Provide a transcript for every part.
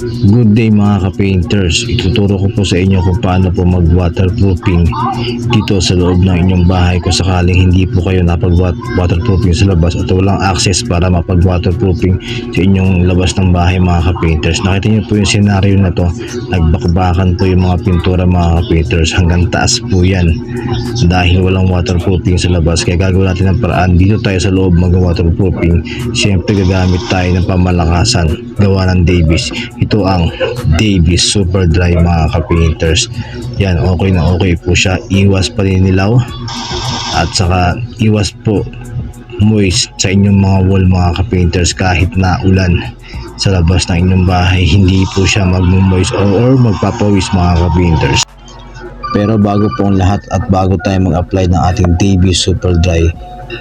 Good day mga ka-painters. Ituturo ko po sa inyo kung paano po mag-waterproofing dito sa loob ng inyong bahay kung sakaling hindi po kayo napag-waterproofing sa labas at walang access para mapag-waterproofing sa inyong labas ng bahay mga ka-painters. Nakita niyo po yung scenario na to. Nagbakbakan po yung mga pintura mga ka-painters. Hanggang taas po yan dahil walang waterproofing sa labas. Kaya gagawin natin ng paraan. Dito tayo sa loob mag-waterproofing. Siyempre gagamit tayo ng pamalakasan gawa ng Davis. Ito ang Davis Super Dry mga ka-painters. Yan, okay na okay po siya. Iwas paninilaw at saka iwas po moist sa inyong mga wall mga ka-painters kahit na ulan sa labas ng inyong bahay. Hindi po siya mag-moist or, or magpapawis mga ka-painters. Pero bago po ang lahat at bago tayo mag-apply ng ating Davis Super Dry,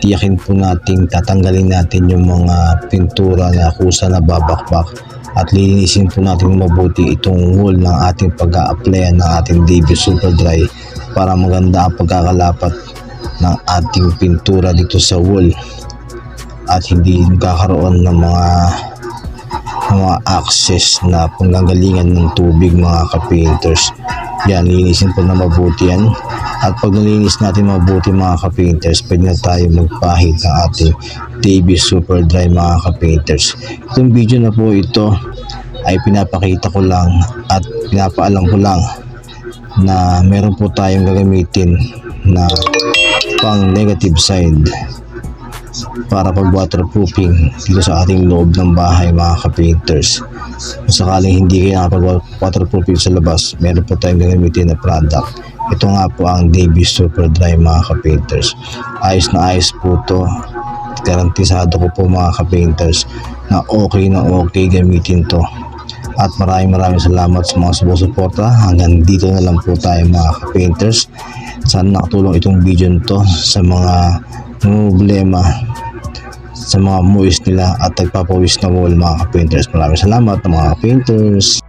tiyakin po natin tatanggalin natin yung mga pintura na kusa na babakbak at linisin po natin mabuti itong wall ng ating pag-a-apply ng ating Davis Super Dry para maganda ang pagkakalapat ng ating pintura dito sa wall at hindi magkakaroon ng mga mga access na panggagalingan ng tubig mga ka-painters. Yan, linisin po na mabuti yan. At pag nalinis natin mabuti mga ka-painters, pwede na tayo magpahid ng ating Davis Super Dry mga ka-painters. Itong video na po ito ay pinapakita ko lang at pinapaalam ko lang na meron po tayong gagamitin na pang negative side para pag waterproofing dito sa ating loob ng bahay mga ka-painters. Kung sakaling hindi kayo nakapag waterproofing sa labas, meron po tayong gagamitin na product. Ito nga po ang Davis Super Dry mga ka-painters. Ayos na ayos po to. Garantisado ko po mga ka-painters na okay na okay gamitin to. At maraming maraming salamat sa mga sumusuporta. Hanggang dito na lang po tayo mga ka-painters. Sana nakatulong itong video nito sa mga problema sa mga moist nila at nagpapawis na wall mga ka-painters. Maraming salamat mga ka-painters.